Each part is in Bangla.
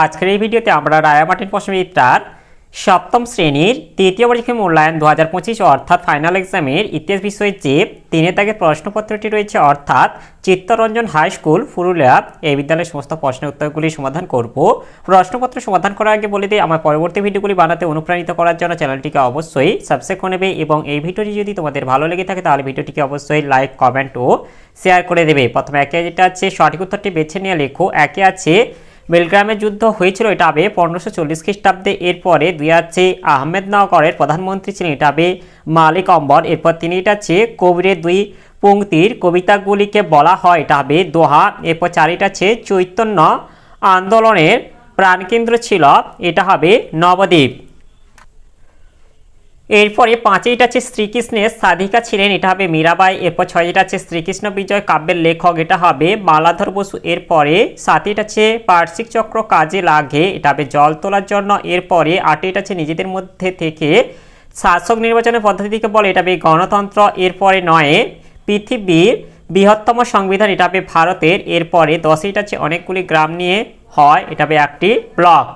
আজকের এই ভিডিওতে আমরা রায়া মার্টিন পশ্চিমিত্রার সপ্তম শ্রেণির তৃতীয় পরীক্ষা মূল্যায়ন দু হাজার পঁচিশ অর্থাৎ ফাইনাল এক্সামের ইতিহাস বিষয়ে যে তিনের দাগের প্রশ্নপত্রটি রয়েছে অর্থাৎ চিত্তরঞ্জন হাই স্কুল পুরুলিয়া এই বিদ্যালয়ের সমস্ত প্রশ্নের উত্তরগুলি সমাধান করব। প্রশ্নপত্র সমাধান করার আগে বলে দিই, আমার পরবর্তী ভিডিওগুলি বানাতে অনুপ্রাণিত করার জন্য চ্যানেলটিকে অবশ্যই সাবস্ক্রাইব করে নেবে এবং এই ভিডিওটি যদি তোমাদের ভালো লেগে থাকে, তাহলে ভিডিওটিকে অবশ্যই লাইক কমেন্ট ও শেয়ার করে দেবে। প্রথমে একে যেটা আছে, সঠিক উত্তরটি বেছে নিয়ে লেখো। একে আছে বেলগ্রামের যুদ্ধ হয়েছিল এটা হবে পনেরোশো চল্লিশ খ্রিস্টাব্দে। এরপরে দুই আছে আহমেদনগরের প্রধানমন্ত্রী ছিলেন এটাবে মালিক অম্বর। এরপর তিনি এটা আছে কবিরের দুই পঙ্ক্তির কবিতাগুলিকে বলা হয় এটা হবে দোহা। এরপর চারিটা আছে চৈতন্য আন্দোলনের প্রাণকেন্দ্র ছিল। এটা হবে নবদ্বীপ। এরপরে পাঁচইটা আছে শ্রীকৃষ্ণের সাধিকা ছিলেন, এটা হবে মীরাবাই। এরপর ছয়টা আছে শ্রীকৃষ্ণ বিজয় কাব্যের লেখক, এটা হবে মালাধর বসু। এরপরে সাতইটা আছে বার্ষিক চক্র কাজে লাগে, এটা হবে জল তোলার জন্য। এরপরে আটইটা আছে নিজেদের মধ্যে থেকে শাসক নির্বাচনের পদ্ধতিকে বলে, এটা হবে গণতন্ত্র। এরপরে নয়ে পৃথিবীর বৃহত্তম সংবিধান, এটা হবে ভারতের। এরপরে দশইটা আছে অনেকগুলি গ্রাম নিয়ে হয়, এটা হবে একটি ব্লক।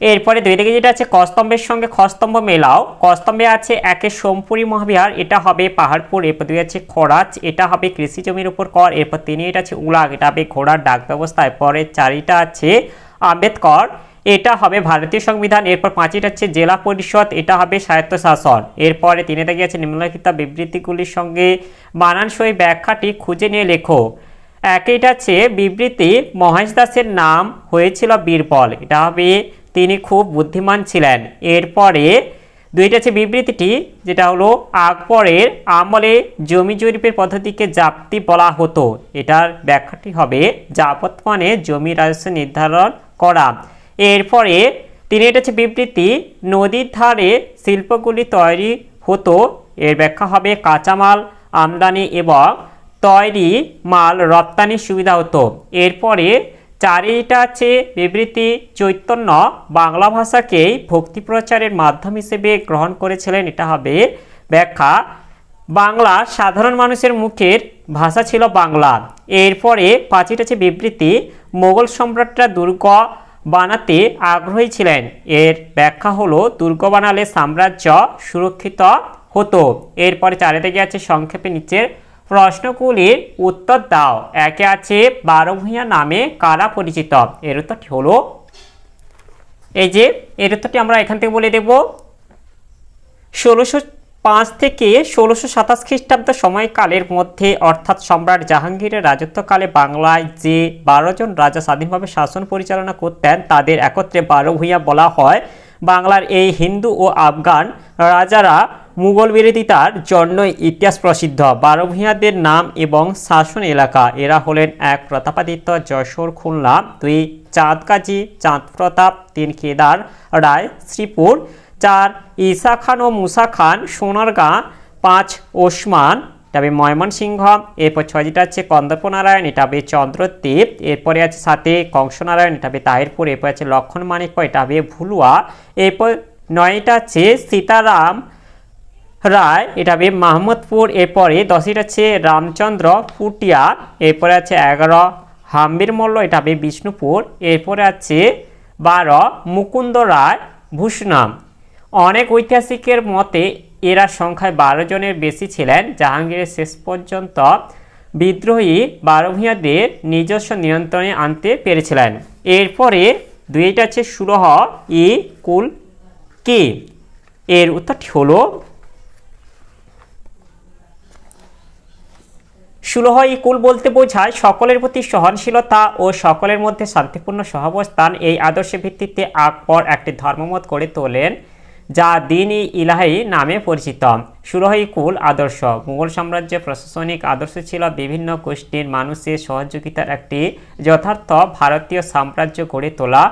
এরপরে দুই দিকে যেটা আছে, কস্তম্ভের সঙ্গে খস্তম্ভ মেলাও। কস্তম্ভে আছে একে সোমপুরি মহাবিহার, এটা হবে পাহাড়পুর, এরপর দুই আছে খরাচ, এটা হবে কৃষি জমির উপর কর, এরপর তিন এটা আছে উলাগ, এটা হবে ঘোড়ার ডাক ব্যবস্থা, এরপরে চারিটা আছে আম্বেদকর, এটা হবে ভারতীয় সংবিধান, এরপর পাঁচটা হচ্ছে জেলা পরিষদ, এটা হবে স্বায়ত্তশাসন। এরপরে তিনে থেকে আছে নিম্নলিখিত বিবৃতিগুলির সঙ্গে মানানসই ব্যাখ্যাটি খুঁজে নিয়ে লেখো। একইটা আছে বিবৃতি, মহেশ দাসের নাম হয়েছিল বীরবল, এটা হবে তিনি খুব বুদ্ধিমান ছিলেন। এরপরে দুইটা আছে বিবৃতিটি, যেটা হলো, আকবরের আমলে জমি জরিপের পদ্ধতিকে জাপ্তি বলা হতো। এটার ব্যাখ্যাটি হবে জাপত মানে জমি রাজস্ব নির্ধারণ করা। এরপরে তিনি, এটা হচ্ছে বিবৃতি, নদীর ধারে শিল্পগুলি তৈরি হতো। এর ব্যাখ্যা হবে, কাঁচামাল, আমদানি এবং তৈরি মাল রপ্তানির সুবিধা হতো। এরপরে চারিটা আছে বিবৃতি চৈতন্য বাংলা ভাষাকেই ভক্তি প্রচারের মাধ্যম হিসেবে গ্রহণ করেছিলেন, এটা হবে ব্যাখ্যা। বাংলা সাধারণ মানুষের মুখের ভাষা ছিল বাংলা। এরপরে পাঁচিটা আছে বিবৃতি, মোগল সম্রাটরা দুর্গ বানাতে আগ্রহী ছিলেন। এর ব্যাখ্যা হলো, দুর্গ বানালে সাম্রাজ্য সুরক্ষিত হতো। এরপরে চারিদিকে আছে সংক্ষেপে নিচের প্রশ্নগুলির উত্তর দাও। একে আছে বারো ভূঁইয়া নামে কারা পরিচিত? এর উত্তরটি হলো, এই যে, এর উত্তরটি আমরা এখান থেকে বলে দেব। ষোলোশো পাঁচ থেকে ষোলোশো সাতাশ খ্রিস্টাব্দ সময়কালের মধ্যে, অর্থাৎ সম্রাট জাহাঙ্গীরের রাজত্বকালে বাংলায় যে বারো জন রাজা স্বাধীনভাবে শাসন পরিচালনা করতেন, তাদের একত্রে বারো ভূঁইয়া বলা হয়। বাংলার এই হিন্দু ও আফগান রাজারা মুঘল বিরোধিতার জন্যই ইতিহাস প্রসিদ্ধ। বারো ভূঁইয়াদের নাম এবং শাসন এলাকা। এরা হলেন এক প্রতাপাদিত্য যশোর খুলনা, দুই চাঁদ কাজী চাঁদ প্রতাপ, তিন কেদার রায়, শ্রীপুর, চার ঈসা খান ও মুসা খান সোনারগাঁ পাঁচ ওসমান, তবে ময়মনসিংহ, এরপর ছয় যেটা হচ্ছে কন্দর্প নারায়ণ এটা হবে চন্দ্রদ্বীপ, এরপরে আছে সাথে কংসনারায়ণ, এটা হবে তাহিরপুর, এরপর আছে লক্ষণ মানিক্য এটা হবে ভুলুয়া, এরপর নয়টা আছে সীতারাম রায়, এটা হবে মাহমুদপুর, এরপরে দশটা আছে রামচন্দ্র ফুটিয়া, এরপরে আছে এগারো হাম্বির মল্ল, এটা হবে বিষ্ণুপুর, এরপরে আছে বারো মুকুন্দ রায়, ভূষণাম। অনেক ঐতিহাসিকের মতে এরা সংখ্যায় বারো জনের বেশি ছিলেন, জাহাঙ্গীরের শেষ পর্যন্ত বিদ্রোহী বারো ভূঁইয়াদের নিজস্ব নিয়ন্ত্রণে আনতে পেরেছিলেন। এরপরে দুইটা আছে সুরহ ই কুল কে। এর উত্তরটি হলো সুলহ ইকুল বলতে বোঝায়, সকলের প্রতি সহনশীলতা ও সকলের মধ্যে শান্তিপূর্ণ সহাবস্থান এই আদর্শের ভিত্তিতে আকবর একটি ধর্মমত গড়ে তোলেন, যা দিন ই নামে পরিচিত। সুরহি কুল আদর্শ। মুঘল সাম্রাজ্যের প্রশাসনিক আদর্শ ছিল বিভিন্ন গোষ্ঠীর মানুষের সহযোগিতার একটি যথার্থ ভারতীয় সাম্রাজ্য গড়ে তোলা।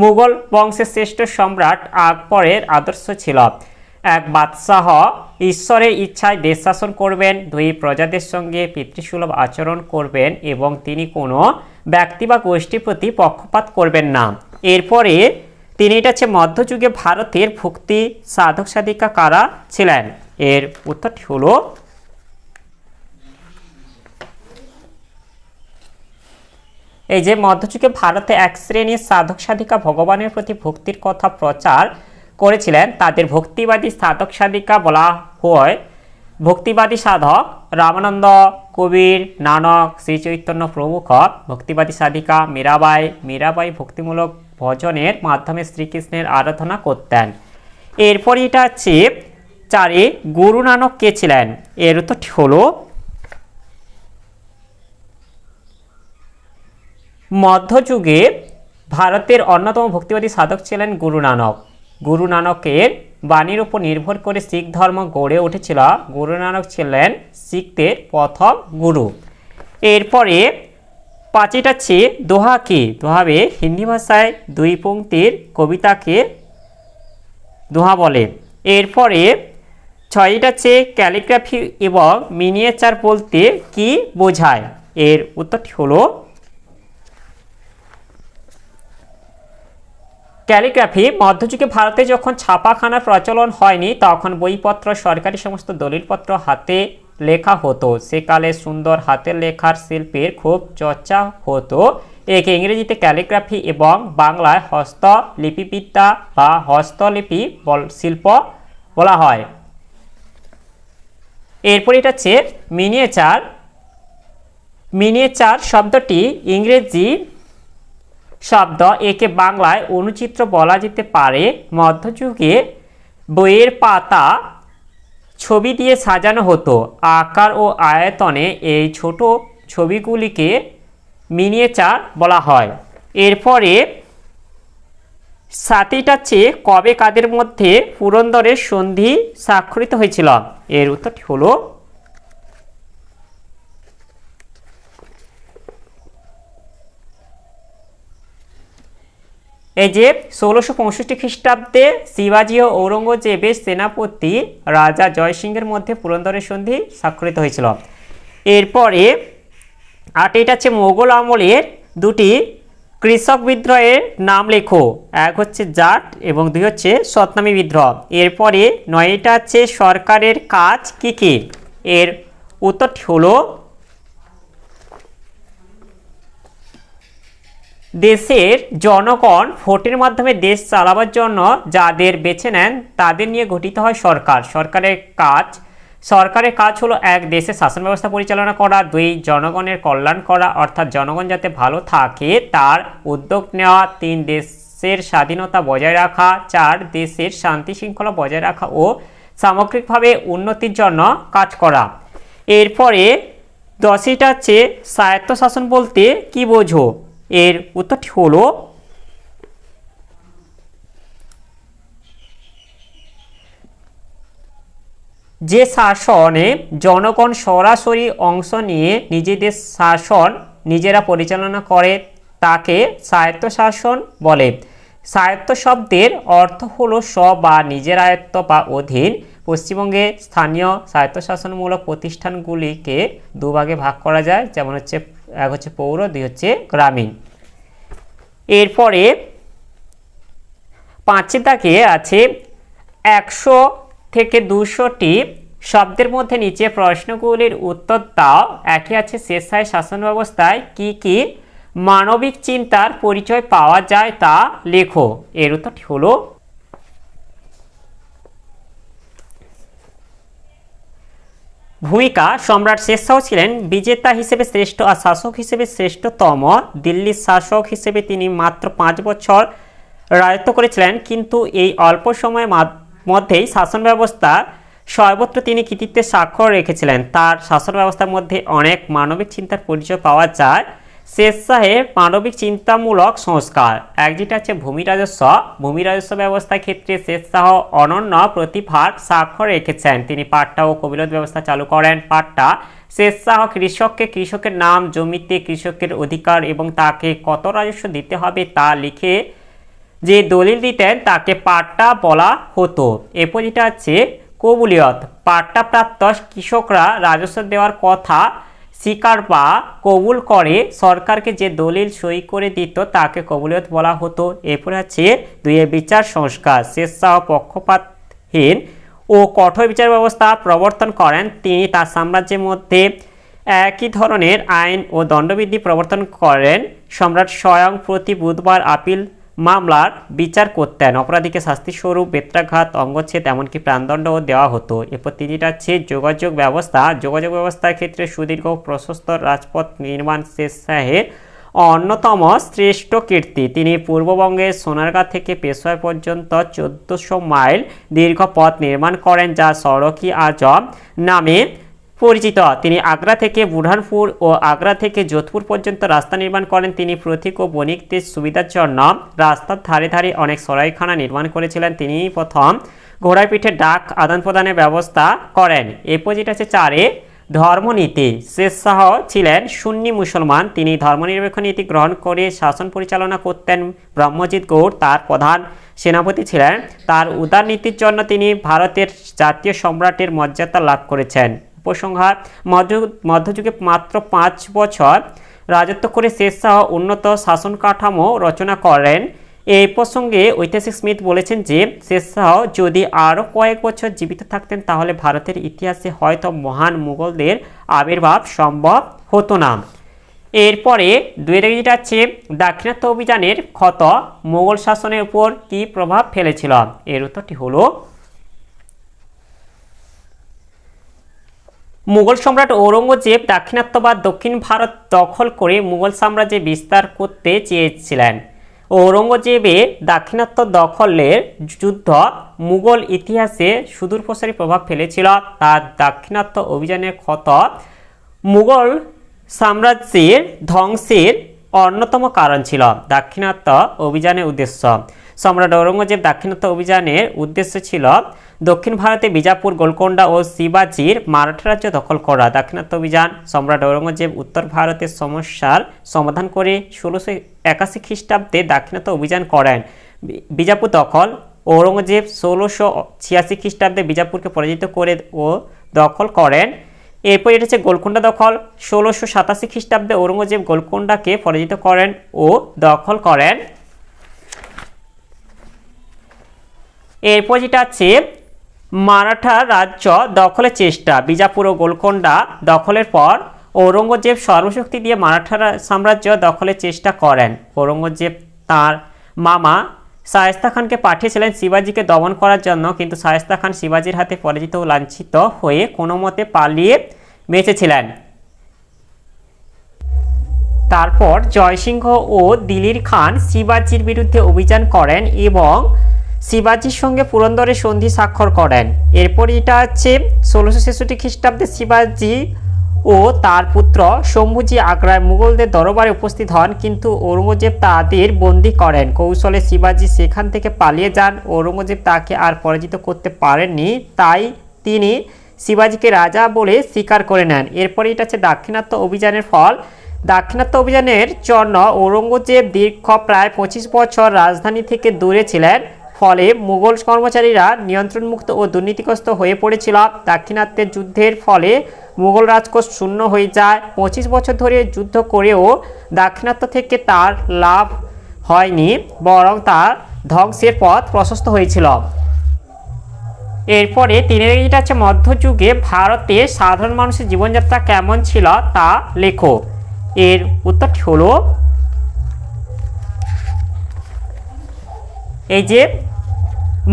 মুঘল বংশের শ্রেষ্ঠ সম্রাট আকবরের আদর্শ ছিল। এক বাদশাহ ঈশ্বরের ইচ্ছায় দেশ শাসন করবেন, দুই প্রজাদের সঙ্গে পিতৃসুলভ আচরণ করবেন এবং তিনি কোনো ব্যক্তি বা গোষ্ঠীর প্রতি পক্ষপাত করবেন না। এরপরে তিনি এটা হচ্ছে মধ্যযুগে ভারতের ভক্তি সাধক সাধিকা কারা ছিলেন? এর উত্তরটি হলো এই যে মধ্যযুগে ভারতে এক শ্রেণির সাধক সাধিকা ভগবানের প্রতি ভক্তির কথা প্রচার করেছিলেন, তাদের ভক্তিবাদী সাধক সাধিকা বলা হয় ভক্তিবাদী সাধক রামানন্দ কবির নানক শ্রী চৈতন্য প্রমুখ। ভক্তিবাদী সাধিকা মীরাবাই মীরাবাই ভক্তিমূলক ভজনের মাধ্যমে শ্রীকৃষ্ণের আরাধনা করতেন। এরপর এটা হচ্ছে চারে গুরু নানক কে ছিলেন? এর উত্তরটি হলো মধ্যযুগে ভারতের অন্যতম ভক্তিবাদী সাধক ছিলেন গুরু নানক। গুরু নানকের বাণীর উপর নির্ভর করে শিখ ধর্ম গড়ে উঠেছিল। গুরু নানক ছিলেন শিখদের প্রথম গুরু। এরপরে পাঁচিটা হচ্ছে দোহা কি? দোহাবে হিন্দি ভাষায় দুই পংক্তির কবিতাকে দোহা বলে। এরপরে ছয়টা হচ্ছে ক্যালিগ্রাফি এবং মিনিয়েচার বলতে কি বোঝায়? এর উত্তরটি হলো ক্যালিগ্রাফি মধ্যযুগে ভারতে যখন ছাপাখানার প্রচলন হয়নি, তখন বইপত্র, সরকারি সমস্ত দলিলপত্র হাতে লেখা হতো। সেকালে সুন্দর হাতের লেখার শিল্পের খুব চর্চা হতো। একে ইংরেজিতে ক্যালিগ্রাফি এবং বাংলায় হস্তলিপিবিদ্যা বা হস্তলিপি শিল্প বলা হয়। এরপর এটা হচ্ছে মিনিয়েচার। মিনিয়েচার শব্দটি ইংরেজি শব্দ একে বাংলায় অনুচিত্র বলা যেতে পারে। মধ্যযুগে বইয়ের পাতা ছবি দিয়ে সাজানো হতো। আকার ও আয়তনে এই ছোট ছবিগুলিকে মিনিয়েচার বলা হয়। এরপরে সাতিটা চেয়ে কবে কাদের মধ্যে পুরন্দরের সন্ধি স্বাক্ষরিত হয়েছিল। এর উত্তরটি হলো এই যে ষোলোশো পঁয়ষট্টি খ্রিস্টাব্দে শিবাজী ও ঔরঙ্গজেবের সেনাপতি রাজা জয়সিংহের মধ্যে পুরন্দরের সন্ধি স্বাক্ষরিত হয়েছিল। এরপরে আট এটা হচ্ছে মোগল আমলের দুটি কৃষক বিদ্রোহের নাম লেখো। এক হচ্ছে জাট এবং দুই হচ্ছে সতনামী বিদ্রোহ। এরপরে নয়টা হচ্ছে সরকারের কাজ কি কি? এর উত্তরটি হলো দেশের জনগণ ভোটের মাধ্যমে দেশ চালাবার জন্য যাদের বেছে নেন, তাদের নিয়ে গঠিত হয় সরকার। সরকারের কাজ সরকারের কাজ হলো এক, দেশের শাসন ব্যবস্থা পরিচালনা করা, দুই, জনগণের কল্যাণ করা, অর্থাৎ জনগণ যাতে ভালো থাকে, তার উদ্যোগ নেওয়া, তিন, দেশের স্বাধীনতা বজায় রাখা, চার, দেশের শান্তি শৃঙ্খলা বজায় রাখা ও সামগ্রিকভাবে উন্নতির জন্য কাজ করা। এরপরে দশইটা হচ্ছে স্বায়ত্তশাসন বলতে কি বোঝো? এর উত্তরটি হলো যে শাসনে জনগণ সরাসরি অংশ নিয়ে নিজেদের শাসন নিজেরা পরিচালনা করে, তাকে স্বায়ত্তশাসন বলে। স্বায়ত্ত শব্দের অর্থ হলো স্ব বা নিজের আয়ত্ত বা অধীন। পশ্চিমবঙ্গে স্থানীয় স্বায়ত্তশাসনমূলক প্রতিষ্ঠানগুলিকে দুভাগে ভাগ করা যায়, যেমন হচ্ছে এক হচ্ছে পৌর, দুই হচ্ছে গ্রামীণ। এরপরে পাঁচের দাগে আছে একশো থেকে দুশোটি শব্দের মধ্যে নিচে প্রশ্নগুলির উত্তর দাও। একই আছে শেষায় শাসন ব্যবস্থায় কি কি মানবিক চিন্তার পরিচয় পাওয়া যায় তা লেখো। এর উত্তরটি হলো ভূমিকা সম্রাট শেরশাহ ছিলেন, বিজেতা হিসেবে শ্রেষ্ঠ আর শাসক হিসেবে শ্রেষ্ঠতম। দিল্লির শাসক হিসেবে তিনি মাত্র পাঁচ বছর রাজত্ব করেছিলেন, কিন্তু এই অল্প সময়ের মধ্যেই শাসন ব্যবস্থা সর্বত্র তিনি কৃতিত্বের স্বাক্ষর রেখেছিলেন। তার শাসন ব্যবস্থার মধ্যে অনেক মানবিক চিন্তার পরিচয় পাওয়া যায়। শাহের মানবিক চিন্তামূলক সংস্কার। এক যেটা হচ্ছে ভূমি রাজস্ব। ভূমি রাজস্ব ব্যবস্থার ক্ষেত্রে শাহ অনন্য প্রতিভার স্বাক্ষর রেখেছেন। তিনি পাট্টা ও কবিলত ব্যবস্থা চালু করেন। পাট্টা শাহ কৃষককে কৃষকের নাম, জমিতে কৃষকের অধিকার এবং তাকে কত রাজস্ব দিতে হবে তা লিখে যে দলিল দিতেন তাকে পাট্টা বলা হতো। এরপর যেটা হচ্ছে কবুলিয়ত। পাট্টাপ্রাপ্ত কৃষকরা রাজস্ব দেওয়ার কথা স্বীকার বা কবুল করে সরকারকে যে দলিল সই করে দিত তাকে কবুলিয়ত বলা হতো। এরপরে আছে দুইয়ের বিচার সংস্কার। শেষশাহ পক্ষপাতহীন ও কঠোর বিচার ব্যবস্থা প্রবর্তন করেন তিনি। তার সাম্রাজ্যের মধ্যে একই ধরনের আইন ও দণ্ডবিধি প্রবর্তন করেন। সম্রাট স্বয়ং প্রতি বুধবার আপিল মামলার বিচার করতেন। অপরাধীকে শাস্তিস্বরূপ বেত্রাঘাত, অঙ্গচ্ছেদ, এমনকি প্রাণদণ্ডও দেওয়া হতো। এরপর তিনিটা হচ্ছে যোগাযোগ ব্যবস্থা, যোগাযোগ ব্যবস্থার ক্ষেত্রে সুদীর্ঘ প্রশস্ত রাজপথ নির্মাণ শেষ শাহের অন্যতম শ্রেষ্ঠ কীর্তি। তিনি পূর্ববঙ্গের সোনারগাঁ থেকে পেশোয়ার পর্যন্ত চোদ্দোশো মাইল দীর্ঘ পথ নির্মাণ করেন, যা সড়কি আজম নামে পরিচিত। তিনি আগ্রা থেকে বুরহানপুর ও আগ্রা থেকে যোধপুর পর্যন্ত রাস্তা নির্মাণ করেন। তিনি প্রতীক ও বণিকদের সুবিধার জন্য রাস্তার ধারে ধারে অনেক সরাইখানা নির্মাণ করেছিলেন। তিনি প্রথম ঘোড়ার পিঠে ডাক আদান প্রদানের ব্যবস্থা করেন। এরপর যেটা আছে চারে ধর্মনীতি। শেষ শাহ ছিলেন সুন্নি মুসলমান। তিনি ধর্মনিরপেক্ষ নীতি গ্রহণ করে শাসন পরিচালনা করতেন ব্রহ্মজিৎ গৌড়, তার প্রধান সেনাপতি ছিলেন। তার উদার নীতির জন্য তিনি ভারতের জাতীয় সম্রাটের মর্যাদা লাভ করেছেন। উপসংহার। মধ্য মধ্যযুগে মাত্র পাঁচ বছর রাজত্ব করে শেষ শাহ উন্নত শাসন কাঠামো রচনা করেন। এই প্রসঙ্গে ঐতিহাসিক স্মিথ বলেছেন যে, শেষ শাহ যদি আরও কয়েক বছর জীবিত থাকতেন, তাহলে ভারতের ইতিহাসে হয়তো মহান মুঘলদের আবির্ভাব সম্ভব হতো না। এরপরে দুই যেটা আছে দাক্ষিণাত্য অভিযানের ক্ষত মোগল শাসনের উপর কী প্রভাব ফেলেছিল? এর উত্তরটি হলো মুঘল সম্রাট ঔরঙ্গজেব দাক্ষিণাত্য বা দক্ষিণ ভারত দখল করে মুঘল সাম্রাজ্যে বিস্তার করতে চেয়েছিলেন। ঔরঙ্গজেবের দাক্ষিণাত্য দখলের যুদ্ধ মুঘল ইতিহাসে সুদূরপ্রসারী প্রভাব ফেলেছিল। তার দাক্ষিণাত্য অভিযানের ক্ষত মুঘল সাম্রাজ্যের ধ্বংসের অন্যতম কারণ ছিল। দাক্ষিণাত্য অভিযানের উদ্দেশ্য সম্রাট ঔরঙ্গজেব দাক্ষিণাত্য অভিযানের উদ্দেশ্য ছিল দক্ষিণ ভারতে বিজাপুর, গোলকোন্ডা ও শিবাজির মারাঠা রাজ্য দখল করা। দাক্ষিণাত্য অভিযান সম্রাট ঔরঙ্গজেব উত্তর ভারতের সমস্যার সমাধান করে ষোলোশো একাশি খ্রিস্টাব্দে দাক্ষিণাত্য অভিযান করেন। বিজাপুর দখল, ঔরঙ্গজেব ষোলোশো ছিয়াশি খ্রিস্টাব্দে বিজাপুরকে পরাজিত করে ও দখল করেন। এরপর এটা হচ্ছে গোলকোন্ডা দখল, ষোলোশো সাতাশি খ্রিস্টাব্দে ঔরঙ্গজেব গোলকোন্ডাকে পরাজিত করেন ও দখল করেন। এরপর যেটা আছে, মারাঠা রাজ্য দখলের চেষ্টা। বিজাপুর ও গোলকোন্ডা দখলের পর ঔরঙ্গজেব সর্বশক্তি দিয়ে মারাঠা সাম্রাজ্য দখলের চেষ্টা করেন। ঔরঙ্গজেব তার মামা শায়েস্তা খানকে পাঠিয়েছিলেন শিবাজিকে দমন করার জন্য, কিন্তু শায়েস্তা খান শিবাজির হাতে পরাজিত ও লাঞ্ছিত হয়ে কোনো মতে পালিয়ে বেঁচেছিলেন। তারপর জয়সিংহ ও দিলির খান শিবাজির বিরুদ্ধে অভিযান করেন এবং শিবাজির সঙ্গে পুরন্দরের সন্ধি স্বাক্ষর করেন। এরপর এটা হচ্ছে ষোলোশো ছেষট্টি খ্রিস্টাব্দে শিবাজি ও তার পুত্র শম্ভুজি আগ্রায় মুঘলদের দরবারে উপস্থিত হন, কিন্তু ঔরঙ্গজেব তাদের বন্দি করেন। কৌশলে শিবাজি সেখান থেকে পালিয়ে যান। ঔরঙ্গজেব তাকে আর পরাজিত করতে পারেননি, তাই তিনি শিবাজিকে রাজা বলে স্বীকার করে নেন। এরপরে এটা হচ্ছে দাক্ষিণাত্য অভিযানের ফল। দাক্ষিণাত্য অভিযানের জন্য ঔরঙ্গজেব দীর্ঘ প্রায় পঁচিশ বছর রাজধানী থেকে দূরে ছিলেন। ফলে মুঘল কর্মচারীরা নিয়ন্ত্রণমুক্ত ও দুর্নীতিগ্রস্ত হয়ে পড়েছিল। দাক্ষিণাত্যের যুদ্ধের ফলে মুঘল রাজকোষ শূন্য হয়ে যায়। পঁচিশ বছর ধরে যুদ্ধ করেও দাক্ষিণাত্য থেকে তার লাভ হয়নি, বরং তার ধ্বংসের পথ প্রশস্ত হয়েছিল। এরপরে যেটা হচ্ছে মধ্যযুগে ভারতে সাধারণ মানুষের জীবনযাত্রা কেমন ছিল তা লেখো। এর উত্তরটি হলো এই যে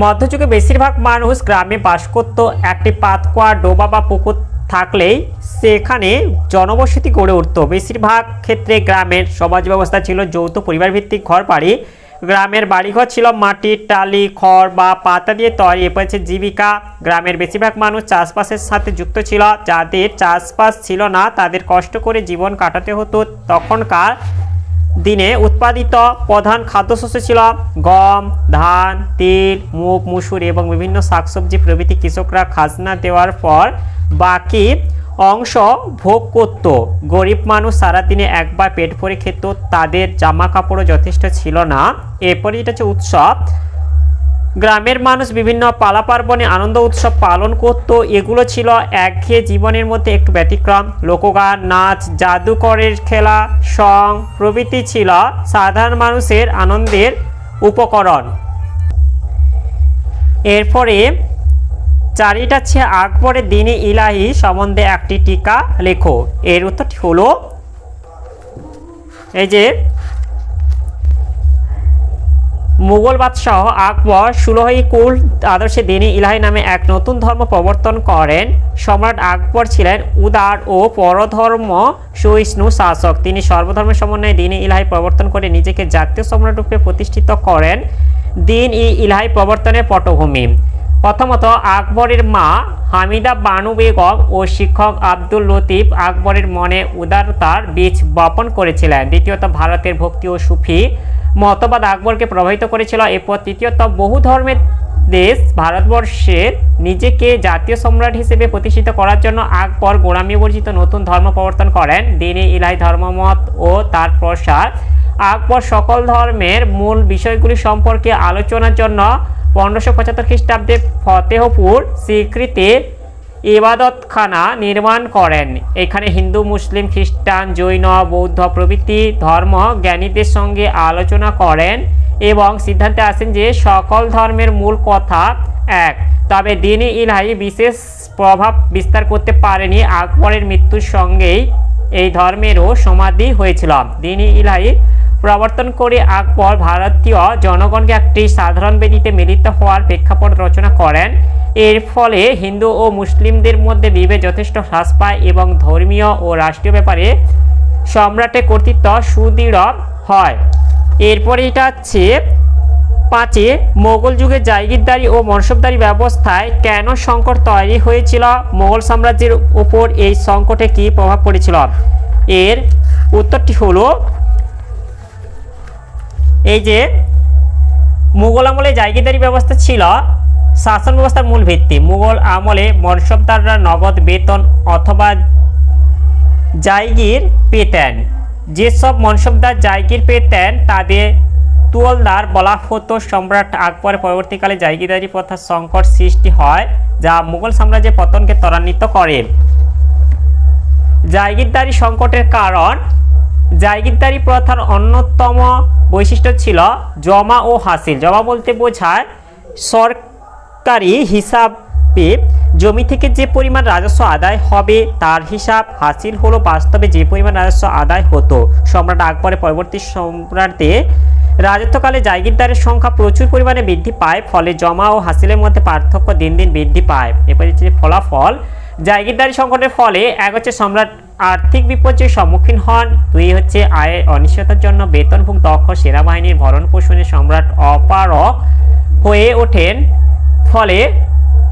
মধ্যযুগে বেশিরভাগ মানুষ গ্রামে বাস করত, একটি পাতকুয়া, ডোবা বা পুকুর থাকলেই সেখানে জনবসতি গড়ে উঠত। বেশিরভাগ ক্ষেত্রে গ্রামের সমাজ ব্যবস্থা ছিল যৌথ পরিবার ভিত্তিক ঘর বাড়ি গ্রামের বাড়িঘর ছিল মাটির টালি, খড় বা পাতা দিয়ে তৈরি। এরপর জীবিকা। গ্রামের বেশিরভাগ মানুষ চাষবাসের সাথে যুক্ত ছিল। যাদের চাষবাস ছিল না, তাদের কষ্ট করে জীবন কাটাতে হতো। তখনকার দিনে উৎপাদিত প্রধান খাদ্যশস্য ছিল গম, ধান, তিল, মুগ, মুসুর এবং বিভিন্ন শাকসবজি প্রভৃতি কৃষকরা খাজনা দেওয়ার পর বাকি অংশ ভোগ করত। গরিব মানুষ সারাদিনে একবার পেট ভরে খেত, তাদের জামা কাপড়ও যথেষ্ট ছিল না। এরপরে যেটা হচ্ছে উৎসব। গ্রামের মানুষ বিভিন্ন পালা পার্বণে আনন্দ উৎসব পালন করত। এগুলো ছিল একঘেয়ে জীবনের মধ্যে একটু ব্যতিক্রম। লোকগান, নাচ, জাদুকরের খেলা, সং প্রভৃতি ছিল সাধারণ মানুষের আনন্দের উপকরণ। এরপরে চারিটা হচ্ছে আকবরের দিনে ইলাহি সম্বন্ধে একটি টিকা লেখো। এর উত্তরটি হলো, এই যে মুঘল বাদশাহ আকবর সুলহি কুল আদর্শে দিনী ইলাহি নামে এক নতুন ধর্ম প্রবর্তন করেন। সম্রাট আকবর ছিলেন উদার ও পরধর্ম সহিষ্ণু শাসক। তিনি সর্বধর্মের সমন্বয়ে দিনী ইলাহি প্রবর্তন করে নিজেকে জাতীয় সম্রাট রূপে প্রতিষ্ঠিত করেন। দিন ই ইলাহি প্রবর্তনের পটভূমি। প্রথমত, আকবরের মা হামিদা বানু বেগম ও শিক্ষক আব্দুল লতিফ আকবরের মনে উদারতার বীজ বপন করেছিলেন। দ্বিতীয়ত, ভারতের ভক্তি ও সুফি মতবাদ আকবরকে প্রভাবিত করেছিল। এরপর তৃতীয়ত বহু ধর্মের দেশ ভারতবর্ষের নিজেকে জাতীয় সম্রাট হিসেবে প্রতিষ্ঠিত করার জন্য আকবর গোড়ামি বর্জিত নতুন ধর্ম প্রবর্তন করেন। দিনে ইলাই ধর্মমত ও তার প্রসার। আকবর সকল ধর্মের মূল বিষয়গুলি সম্পর্কে আলোচনার জন্য পনেরোশো পঁচাত্তর খ্রিস্টাব্দে ফতেহপুর স্বীকৃতি ইবাদতখানা নির্মাণ করেন। এখানে হিন্দু, মুসলিম, খ্রিস্টান, জৈন, বৌদ্ধ প্রভৃতি ধর্ম জ্ঞানীদের সঙ্গে আলোচনা করেন এবং সিদ্ধান্তে আসেন যে সকল ধর্মের মূল কথা এক। তবে দিনে ইলাহি বিশেষ প্রভাব বিস্তার করতে পারেনি। আকবরের মৃত্যুর সঙ্গেই এই ধর্মেরও সমাধি হয়েছিল। দিনী ইলাহি প্রবর্তন করে আকবর ভারতীয় জনগণকে একটি সাধারণ বেদিতে মিলিত হওয়ার প্রেক্ষাপট রচনা করেন। এর ফলে হিন্দু ও মুসলিমদের মধ্যে বিভেদ যথেষ্ট হ্রাস পায় এবং ধর্মীয় ও রাষ্ট্রীয় ব্যাপারে সম্রাটের কর্তৃত্ব সুদৃঢ় হয়। এরপরে এটা হচ্ছে পাঁচে মোগল যুগে জায়গিরদারি ও মনসবদারি ব্যবস্থায় কেন সংকট তৈরি হয়েছিল? মোগল সাম্রাজ্যের উপর এই সংকটে কী প্রভাব পড়েছিল? এর উত্তরটি হলো এই যে মুঘল আমলে জায়গিদারি ব্যবস্থা ছিল, শাসন ব্যবস্থার মূল ভিত্তি। মুঘল আমলে মনসবদাররা নগদ বেতন অথবা জায়গির পেতেন। যেসব মনসবদার জায়গির পেতেন, তাদের তুয়লদার বলা হতো সম্রাট আকবর পরবর্তীকালে জায়গিদারি প্রথার সংকট সৃষ্টি হয়, যা মুঘল সাম্রাজ্যের পতনকে ত্বরান্বিত করে। জায়গিরদারি সংকটের কারণ জায়গিরদারি প্রথার অন্যতম বৈশিষ্ট্য ছিল জমা ও হাসিল। জমা বলতে বোঝায় সরকারি হিসাবে জমি থেকে যে পরিমাণ রাজস্ব আদায় হবে, তার হিসাব হাসিল হলো বাস্তবে যে পরিমাণ রাজস্ব আদায় হতো। সম্রাট আকবরের পরবর্তী সম্রাটে রাজত্বকালে জায়গিরদারের সংখ্যা প্রচুর পরিমাণে বৃদ্ধি পায়, ফলে জমা ও হাসিলের মধ্যে পার্থক্য দিন দিন বৃদ্ধি পায়। এরপরে ফলাফল জায়গিরদারি সংকটের ফলে এক হচ্ছে সম্রাট আর্থিক বিপর্যয়ের সম্মুখীন হন। দুই হচ্ছে আয়ের অনিশ্চয়তার জন্য বেতনভুক দক্ষ সেনাবাহিনীর ভরণ পোষণে সম্রাট অপারক হয়ে ওঠেন। ফলে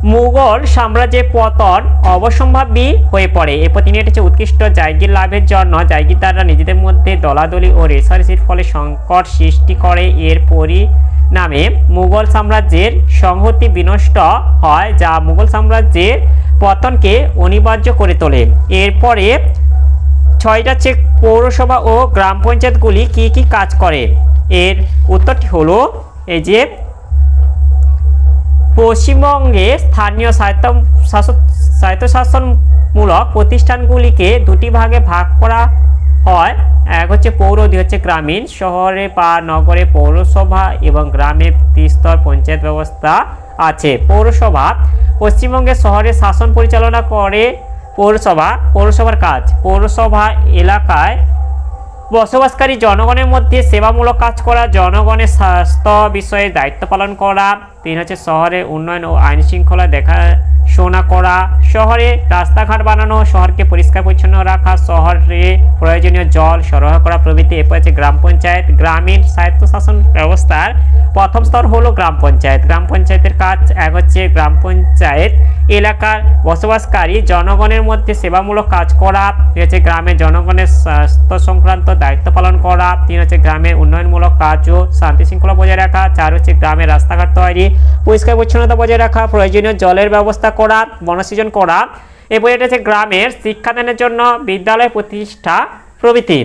মুঘল সাম্রাজ্যের পতন অবসম্ভাবী হয়ে পড়ে। এরপর তিনি এটা হচ্ছে উৎকৃষ্ট জায়গির লাভের জন্য। জায়গিরদাররা নিজেদের মধ্যে দলাদলি ও রেসারেসির ফলে সংকট সৃষ্টি করে। এর পরিণামে মুঘল সাম্রাজ্যের সংহতি বিনষ্ট হয়, যা মুঘল সাম্রাজ্যের পতনকে অনিবার্য করে তোলে। এরপরে ছয়টা চেক পৌরসভা ও গ্রাম পঞ্চায়েতগুলি কি কি কাজ করে? এর উত্তরটি হলো, এই যে, পশ্চিমবঙ্গে স্থানীয় স্বায়ত্ত স্বায়ত্তশাসনমূলক প্রতিষ্ঠানগুলিকে দুটি ভাগে ভাগ করা হয়। এক হচ্ছে পৌর, দুই হচ্ছে গ্রামীণ। শহরে বা নগরে পৌরসভা এবং গ্রামে ত্রিস্তর পঞ্চায়েত ব্যবস্থা আছে। পৌরসভা, পশ্চিমবঙ্গের শহরে শাসন পরিচালনা করে পৌরসভা। পৌরসভার কাজ, পৌরসভা এলাকায় বসবাসকারী জনগণের মধ্যে সেবামূলক কাজ করা, জনগণের স্বাস্থ্য বিষয়ে দায়িত্ব পালন করা। তিন হচ্ছে শহরে উন্নয়ন ও আইন শৃঙ্খলা দেখাশোনা করা, শহরে রাস্তাঘাট বানানো, শহরকে পরিষ্কার পরিচ্ছন্ন রাখা, শহরে প্রয়োজনীয় জল সরবরাহ করা প্রভৃতি এরপর হচ্ছে গ্রাম পঞ্চায়েত। গ্রামীণ স্বায়ত্তশাসন ব্যবস্থার প্রথম স্তর হলো গ্রাম পঞ্চায়েত। গ্রাম পঞ্চায়েতের কাজ এক হচ্ছে গ্রাম পঞ্চায়েত এলাকার বসবাসকারী জনগণের মধ্যে সেবামূলক কাজ করা, দুই হচ্ছে গ্রামের জনগণের স্বাস্থ্য সংক্রান্ত দায়িত্ব পালন করা, তিন হচ্ছে গ্রামের উন্নয়নমূলক কাজ ও শান্তি শৃঙ্খলা বজায় রাখা, চার হচ্ছে গ্রামের রাস্তাঘাট তৈরি, পরিষ্কার পরিচ্ছন্নতা বজায় রাখা, প্রয়োজনীয় জলের ব্যবস্থা করা বনসৃজন করা। এই বইটা হচ্ছে গ্রামের শিক্ষাদানের জন্য বিদ্যালয় প্রতিষ্ঠা প্রভৃতি।